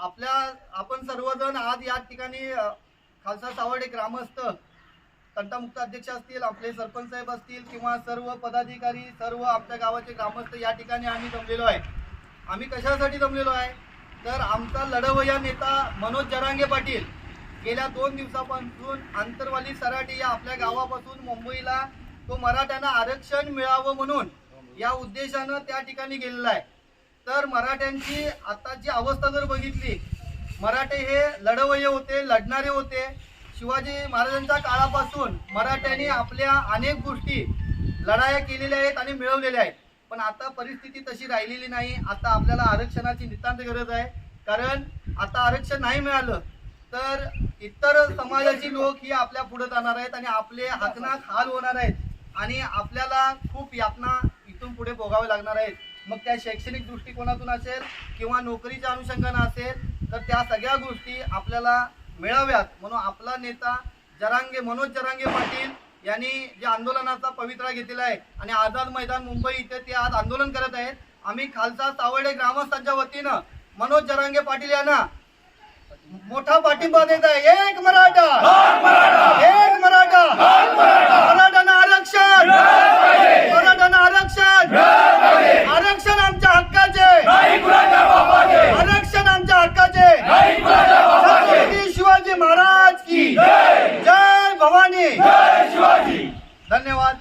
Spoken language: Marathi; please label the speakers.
Speaker 1: आपल्या आपण सर्वजण आज या ठिकाणी खालसा सावर्डे ग्रामस्थ तंटामुक्त अध्यक्ष असतील आपले सरपंच साहेब असतील किंवा सर्व पदाधिकारी सर्व आमच्या गावाचे ग्रामस्थ या ठिकाणी आम्ही जमलेलो आहे. आम्ही कशासाठी जमलेलो आहे? तर आमचा लढवया नेता मनोज जरांगे पाटील गेल्या दोन दिवसापासून आंतरवाली सराटी या आपल्या गावापासून मुंबईला तो मराठ्यांना आरक्षण मिळावं म्हणून या उद्देशानं त्या ठिकाणी गेलेला आहे. तर मराठ्यांची आताची अवस्था जर बघितली मराठे हे लढवय होते लढणारे होते. शिवाजी महाराजांच्या काळापासून मराठ्यांनी आपल्या अनेक गोष्टी लढाया केलेल्या आहेत आणि मिळवलेल्या आहेत. पण आता परिस्थिती तशी राहिलेली नाही. आता आपल्याला आरक्षणाची नितांत गरज आहे. कारण आता आरक्षण नाही मिळालं तर इतर समाजाची लोक ही आपल्या पुढे जाणार आहेत आणि आपले हातनाक हाल होणार आहेत. आणि आपल्याला खूप यातना इथून पुढे भोगावे लागणार आहेत. मग त्या शैक्षणिक दृष्टिकोनातून असेल किंवा नोकरीच्या अनुषंगानं असेल तर त्या सगळ्या गोष्टी आपल्याला मिळाव्यात. म्हणून आपला नेता जरांगे मनोज जरांगे पाटील यांनी जे आंदोलनाचा पवित्रा घेतलेला आहे आणि आझाद मैदान मुंबई इथे ते आज आंदोलन करत आहेत. आम्ही खालसा सावडे ग्रामस्थांच्या वतीनं मनोज जरांगे पाटील यांना मोठा पाठिंबा देत आहे. एक मराठा! भवानी धन्यवाद.